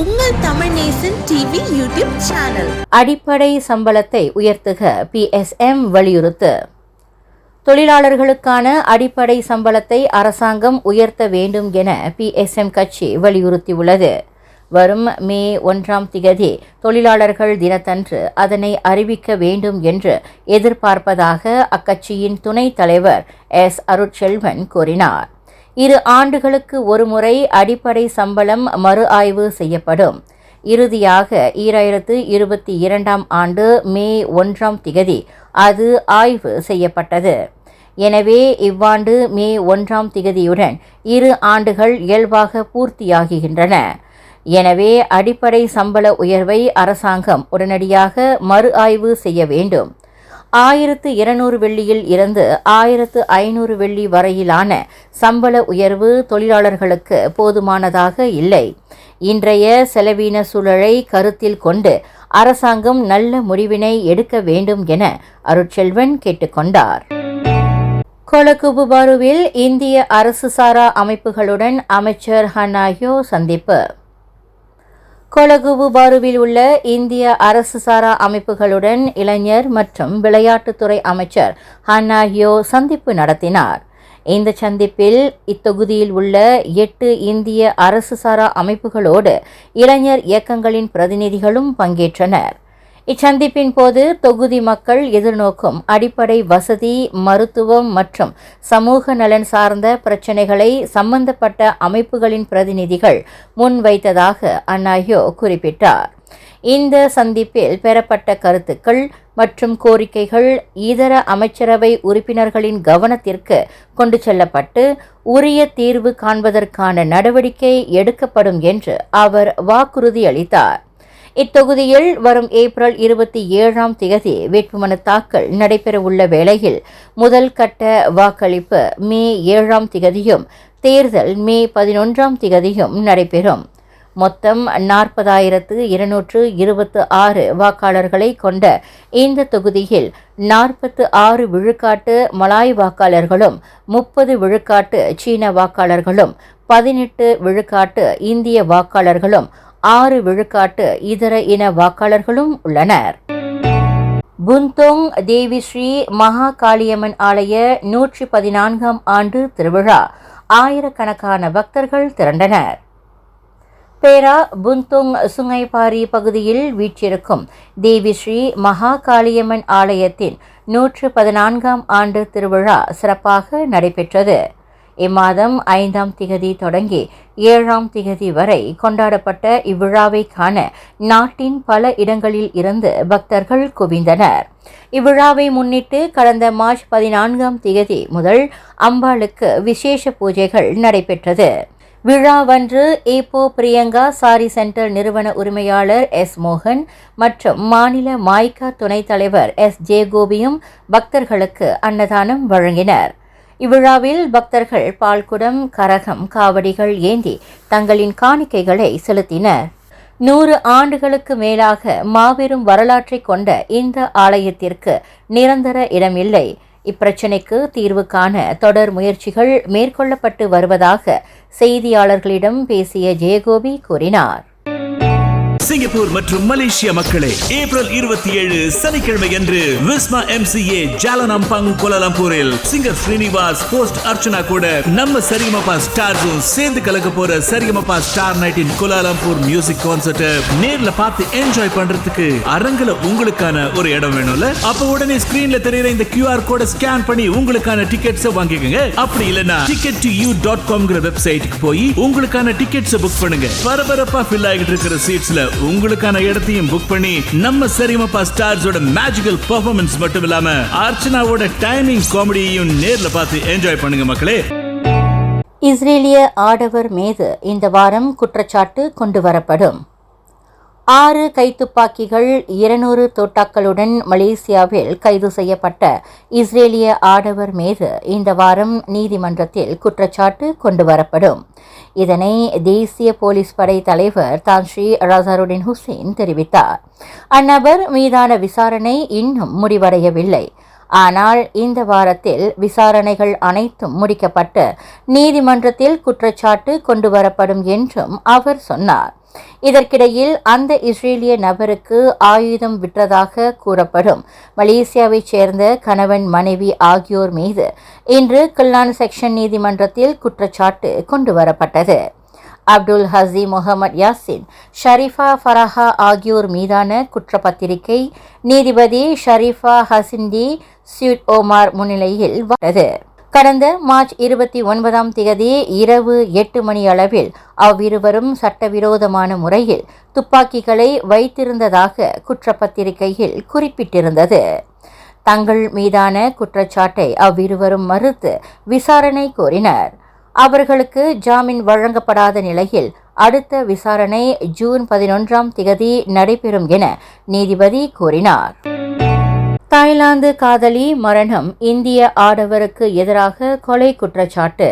உங்கள் Tamil Nesan TV YouTube channel. அடிப்படை சம்பளத்தை உயர்த்துக பிஎஸ்எம் வலியுறுத்து. தொழிலாளர்களுக்கான அடிப்படை சம்பளத்தை அரசாங்கம் உயர்த்த வேண்டும் என பிஎஸ்எம் கட்சி வலியுறுத்தியுள்ளது. வரும் மே ஒன்றாம் திகதி தொழிலாளர்கள் தினத்தன்று அதனை அறிவிக்க வேண்டும் என்று எதிர்பார்ப்பதாக அக்கட்சியின் துணைத் தலைவர் எஸ் அருட்செல்வன் கூறினார். இரு ஆண்டுகளுக்கு ஒருமுறை அடிப்படை சம்பளம் மறு ஆய்வு செய்யப்படும். இறுதியாக ஈராயிரத்து இருபத்தி இரண்டாம் ஆண்டு மே ஒன்றாம் திகதி அது ஆய்வு செய்யப்பட்டது. எனவே இவ்வாண்டு மே ஒன்றாம் திகதியுடன் இரு ஆண்டுகள் இயல்பாக பூர்த்தியாகின்றன எனவே அடிப்படை சம்பள உயர்வை அரசாங்கம் உடனடியாக மறு ஆய்வு செய்ய வேண்டும். ஆயிரத்து இருநூறு வெள்ளியில் இருந்து ஆயிரத்து ஐநூறு வெள்ளி வரையிலான சம்பள உயர்வு தொழிலாளர்களுக்கு போதுமானதாக இல்லை. இன்றைய செலவீன சூழலை கருத்தில் கொண்டு அரசாங்கம் நல்ல முடிவினை எடுக்க வேண்டும் என அருட்செல்வன் கேட்டுக்கொண்டார் கொலகுபுபாருவில் இந்திய அரசு சாரா அமைப்புகளுடன் அமைச்சர் ஹனாயோ சந்திப்பு. கொலகுவு பாருவில் உள்ள இந்திய அரசு சாரா அமைப்புகளுடன் இளைஞர் மற்றும் விளையாட்டுத்துறை அமைச்சர் ஹன்னாஹியோ சந்திப்பு நடத்தினார். இந்த சந்திப்பில் இத்தொகுதியில் உள்ள எட்டு இந்திய அரசு சாரா அமைப்புகளோடு இளைஞர் இயக்கங்களின் பிரதிநிதிகளும் பங்கேற்றனர். இச்சந்திப்பின் போது தொகுதி மக்கள் எதிர்நோக்கும் அடிப்படை வசதி மருத்துவம் மற்றும் சமூக நலன் சார்ந்த பிரச்சினைகளை சம்பந்தப்பட்ட அமைப்புகளின் பிரதிநிதிகள் முன்வைத்ததாக அன்னாயோ குறிப்பிட்டார். இந்த சந்திப்பில் பெறப்பட்ட கருத்துக்கள் மற்றும் கோரிக்கைகள் இதர அமைச்சரவை உறுப்பினர்களின் கவனத்திற்கு கொண்டு செல்லப்பட்டு உரிய தீர்வு காண்பதற்கான நடவடிக்கை எடுக்கப்படும் என்று அவர் வாக்குறுதியளித்தார். இத்தொகுதியில் வரும் ஏப்ரல் இருபத்தி ஏழாம் தேதி வேட்புமனு தாக்கல் நடைபெறவுள்ள வேளையில் முதல் கட்ட வாக்களிப்பு மே ஏழாம் திகதியும் தேர்தல் மே பதினொன்றாம் திகதியும் நடைபெறும். மொத்தம் நாற்பதாயிரத்து இருநூற்று இருபத்து ஆறு வாக்காளர்களை கொண்ட இந்த தொகுதியில் நாற்பத்து ஆறு விழுக்காட்டு மலாய் வாக்காளர்களும் முப்பது விழுக்காட்டு சீன வாக்காளர்களும் பதினெட்டு விழுக்காட்டு இந்திய வாக்காளர்களும் ஆறு விழுக்காட்டு இதர இன வாக்காளர்களும் உள்ளனர். புந்தோங் தேவி ஸ்ரீ மகா காளியம்மன் ஆலய நூற்றி பதினான்காம் ஆண்டு திருவிழா ஆயிரக்கணக்கான பக்தர்கள் திரண்டனர். பேரா புந்தோங் சுங்கைபாரி பகுதியில் வீற்றிருக்கும் தேவி ஸ்ரீ மகா காளியம்மன் ஆலயத்தின் நூற்று பதினான்காம் ஆண்டு திருவிழா சிறப்பாக நடைபெற்றது. இம்மாதம் ஐந்தாம் திகதி தொடங்கி ஏழாம் திகதி வரை கொண்டாடப்பட்ட இவ்விழாவை காண நாட்டின் பல இடங்களில் இருந்து பக்தர்கள் குவிந்தனர். இவ்விழாவை முன்னிட்டு கடந்த மார்ச் பதினான்காம் திகதி முதல் அம்பாளுக்கு விசேஷ பூஜைகள் நடைபெற்றது. விழாவன்று ஏப்போ பிரியங்கா சாரி சென்டர் நிறுவன உரிமையாளர் எஸ் மோகன் மற்றும் மாநில மாய்கா துணைத் தலைவர் எஸ் ஜெயகோபியும் பக்தர்களுக்கு அன்னதானம் வழங்கினர். இவ்விழாவில் பக்தர்கள் பால்குடம் கரகம் காவடிகள் ஏந்தி தங்களின் காணிக்கைகளை செலுத்தினர். நூறு ஆண்டுகளுக்கு மேலாக மாபெரும் வரலாற்றை கொண்ட இந்த ஆலயத்திற்கு நிரந்தர இடமில்லை. இப்பிரச்சினைக்கு தீர்வு காண தொடர் முயற்சிகள் மேற்கொள்ளப்பட்டு வருவதாக செய்தியாளர்களிடம் பேசிய ஜெயகோபி கூறினார். சிங்கப்பூர் மற்றும் மலேசிய மக்களே ஏப்ரல் இருபத்தி ஏழு சனிக்கிழமை அன்று விஸ்மா எம்சிஏ ஜாலனம்பங் கோலாலம்பூரில் சிங்கர் ஸ்ரீனிவாஸ் போஸ்ட் அர்ச்சனா கூட நம்ம சரிகமபா ஸ்டார்ஸும் சேர்ந்து கலக்க போற சரிகமபா ஸ்டார் நைட்டின் கோலாலம்பூர் மியூசிக் கான்சர்ட் நேர்ல பார்த்து என்ஜாய் பண்றதுக்கு அரங்குல உங்களுக்கான ஒரு இடம் வேணும்ல? அப்ப உடனே ஸ்கிரீன்ல தெரியற இந்த கியூஆர் கோட ஸ்கேன் பண்ணி உங்களுக்கான டிக்கெட்ஸ் வாங்கிக்கோங்க. அப்படி இல்லனா டிக்கெட் டு யூ டாட் காம்ங்கிற வெப்சைட்டுக்கு போய் உங்களுக்கான டிக்கெட்ஸ் புக் பண்ணுங்க. பரபரப்பா ஃபில் ஆகிட்டு இருக்கிற சீட்ஸ்ல உங்களுக்கான இடத்தையும் புக் பண்ணி நம்ம சரிமப்பா ஸ்டார்ஸோட மேஜிக்கல் பெர்ஃபார்மன்ஸ் மட்டும் இல்லாம அர்ச்சனாவோட டைமிங் காமெடியையும் நேர்ல பார்த்து என்ஜாய் பண்ணுங்க மக்களே. இஸ்ரேலிய ஆடவர் மீது இந்த வாரம் குற்றச்சாட்டு கொண்டு வரப்படும். ஆறு கைத்துப்பாக்கிகள் இருநூறு தோட்டாக்களுடன் மலேசியாவில் கைது செய்யப்பட்ட இஸ்ரேலிய ஆடவர் மீது இந்த வாரம் நீதிமன்றத்தில் குற்றச்சாட்டு கொண்டு வரப்படும். இதனை தேசிய போலீஸ் படை தலைவர் தான் ஸ்ரீ ரசாருடின் ஹுசேன் தெரிவித்தார். அந்நபர் மீதான விசாரணை இன்னும் முடிவடையவில்லை. ஆனால் இந்த வாரத்தில் விசாரணைகள் அனைத்தும் முடிக்கப்பட்டு நீதிமன்றத்தில் குற்றச்சாட்டு கொண்டு வரப்படும் என்றும் அவர் சொன்னார். இதற்கிடையில் அந்த இஸ்ரேலிய நபருக்கு ஆயுதம் விற்றதாக கூறப்படும். மலேசியாவைச் சேர்ந்த கணவன் மனைவி ஆகியோர் மீது இன்று கில்லான் செக்ஷன் நீதிமன்றத்தில் குற்றச்சாட்டு கொண்டு வரப்பட்டது அப்துல் ஹசி முகமது யாசின் ஷரீஃபா ஃபரஹா ஆகியோர் மீதான குற்றப்பத்திரிகை நீதிபதி ஷரீஃபா ஹசின்டி சியூட் ஓமார் முன்னிலையில் வந்தது. கடந்த மார்ச் இருபத்தி ஒன்பதாம் தேதி இரவு எட்டு மணி அளவில் அவ்விருவரும் சட்டவிரோதமான முறையில் துப்பாக்கிகளை வைத்திருந்ததாக குற்றப்பத்திரிகையில் குறிப்பிட்டிருந்தது. தங்கள் மீதான குற்றச்சாட்டை அவ்விருவரும் மறுத்து விசாரணை கோரினர். அவர்களுக்கு ஜாமீன் வழங்கப்படாத நிலையில் அடுத்த விசாரணை ஜூன் பதினொன்றாம் திகதி நடைபெறும் என நீதிபதி கூறினார். தாய்லாந்து காதலி மரணம் இந்திய ஆடவருக்கு எதிராக கொலை குற்றச்சாட்டு.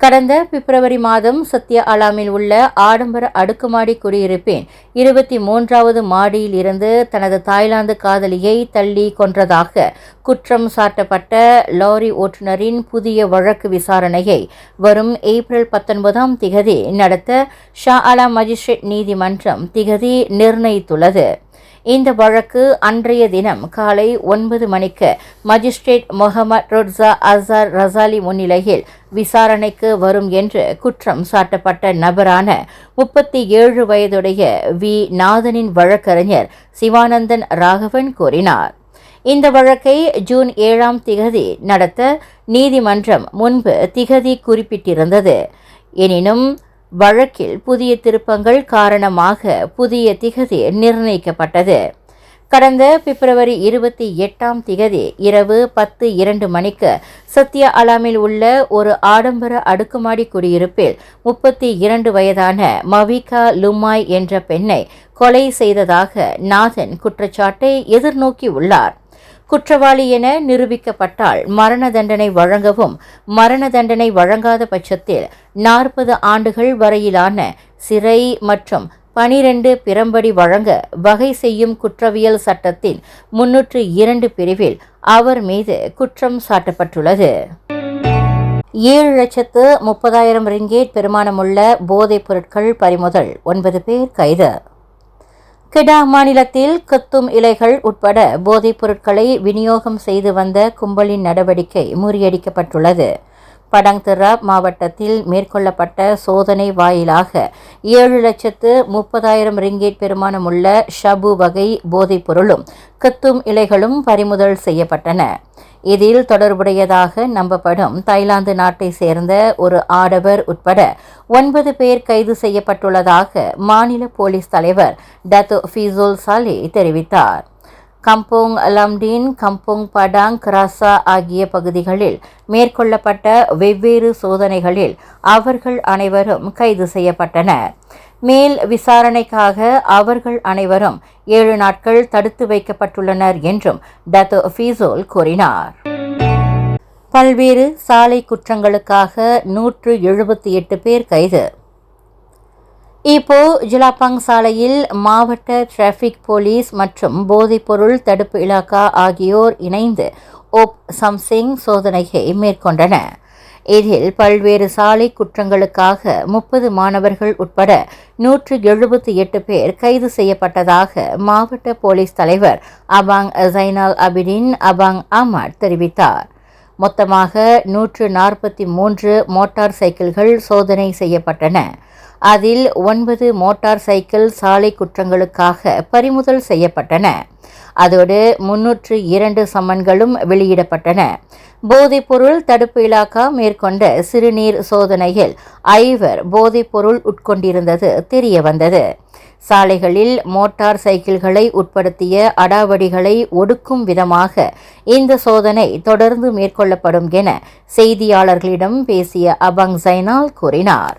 கடந்த பிப்ரவரி மாதம் சத்ய அலாமில் உள்ள ஆடம்பர அடுக்குமாடி குடியிருப்பின் இருபத்தி மூன்றாவது மாடியில் இருந்து தனது தாய்லாந்து காதலியை தள்ளி கொன்றதாக குற்றம் சாட்டப்பட்ட லாரி ஓட்டுநரின் புதிய வழக்கு விசாரணையை வரும் ஏப்ரல் பத்தொன்பதாம் திகதி நடத்த ஷா அலா மஜிஸ்ட்ரேட் நீதிமன்றம் திகதி நிர்ணயித்துள்ளது. இந்த வழக்கு அன்றைய தினம் காலை ஒன்பது மணிக்கு magistrate Mohamad Rodzah Azhar Razali முன்னிலையில் விசாரணைக்கு வரும் என்று குற்றம் சாட்டப்பட்ட நபரான முப்பத்தி ஏழு வயதுடைய வி. நாதனின் வழக்கறிஞர் சிவானந்தன் ராகவன் கூறினார். இந்த வழக்கை ஜூன் ஏழாம் திகதி நடத்த நீதிமன்றம் முன்பு திகதி குறிப்பிட்டிருந்தது. எனினும் வழக்கில் புதிய திருப்பங்கள் காரணமாக புதிய திகதி நிர்ணயிக்கப்பட்டது. கடந்த பிப்ரவரி இருபத்தி எட்டாம் திகதி இரவு பத்து இரண்டு மணிக்கு சத்யா அலாமில் உள்ள ஒரு ஆடம்பர அடுக்குமாடி குடியிருப்பில் முப்பத்தி இரண்டு வயதான மவிகா லுமாய் என்ற பெண்ணை கொலை செய்ததாக நாதன் குற்றச்சாட்டை எதிர்நோக்கியுள்ளார் குற்றவாளி என நிரூபிக்கப்பட்டால் மரண தண்டனை வழங்கவும் மரண தண்டனை வழங்காத பட்சத்தில் நாற்பது ஆண்டுகள் வரையிலான சிறை மற்றும் பனிரெண்டு பிறம்படி வழங்க வகை செய்யும் குற்றவியல் சட்டத்தின் முன்னூற்று இரண்டு பிரிவில் அவர் மீது குற்றம் சாட்டப்பட்டுள்ளது. ஏழு லட்சத்து முப்பதாயிரம் ரிங்கேட் பெருமானமுள்ள போதைப் பொருட்கள் பறிமுதல் ஒன்பது பேர் கைது. கெடா மாநிலத்தில் கத்தும் இலைகள் உட்பட போதைப் பொருட்களை விநியோகம் செய்து வந்த கும்பலின் நடவடிக்கை முறியடிக்கப்பட்டுள்ளது. படங்திரா மாவட்டத்தில் மேற்கொள்ளப்பட்ட சோதனை வாயிலாக ஏழு லட்சத்து முப்பதாயிரம் ரிங்கேட் பெருமானமுள்ள ஷபு வகை போதைப்பொருளும் கத்தும் இலைகளும் பறிமுதல் செய்யப்பட்டன. இதில் தொடர்புடையதாக நம்பப்படும் தாய்லாந்து நாட்டை சேர்ந்த ஒரு ஆடவர் உட்பட ஒன்பது பேர் கைது செய்யப்பட்டுள்ளதாக மாநில போலீஸ் தலைவர் டத்து ஃபீசுல் சாலே தெரிவித்தார். கம்போங் லம்டின் கம்போங் படாங் கிராசா ஆகிய பகுதிகளில் மேற்கொள்ளப்பட்ட வெவ்வேறு சோதனைகளில் அவர்கள் அனைவரும் கைது செய்யப்பட்டனர். மேல் விசாரணைக்காக அவர்கள் அனைவரும் ஏழு நாட்கள் தடுத்து வைக்கப்பட்டுள்ளனர் என்றும் டத்து ஃபீசோல் கூறினார். பல்வேறு சாலை குற்றங்களுக்காக நூற்று எழுபத்தி எட்டு பேர் கைது. இப்போ ஜிலாப்பாங் சாலையில் மாவட்ட டிராஃபிக் போலீஸ் மற்றும் போதைப்பொருள் தடுப்பு இலாக்கா ஆகியோர் இணைந்து ஓப் சம்சிங் சோதனையை மேற்கொண்டன இதில் பல்வேறு சாலை குற்றங்களுக்காக முப்பது மாணவர்கள் உட்பட நூற்று எழுபத்தி எட்டு பேர் கைது செய்யப்பட்டதாக மாவட்ட போலீஸ் தலைவர் அபாங் ஜைனால் அபிடின் அபாங் அமர் தெரிவித்தார். மொத்தமாக நூற்று நாற்பத்தி மூன்று மோட்டார் சைக்கிள்கள் சோதனை செய்யப்பட்டன. அதில் ஒன்பது மோட்டார் சைக்கிள் சாலை குற்றங்களுக்காக பறிமுதல் செய்யப்பட்டன. அதோடு முன்னூற்று இரண்டு சம்மன்களும் வெளியிடப்பட்டன. போதைப்பொருள் தடுப்பு இலாக்கா மேற்கொண்ட சிறுநீர் சோதனையில் ஐவர் போதைப்பொருள் உட்கொண்டிருந்தது தெரிய வந்தது சாலைகளில் மோட்டார் சைக்கிள்களை உட்படுத்திய அடாவடிகளை ஒடுக்கும் விதமாக இந்த சோதனை தொடர்ந்து மேற்கொள்ளப்படும் என செய்தியாளர்களிடம் பேசிய அபங் ஜைனால் கூறினார்.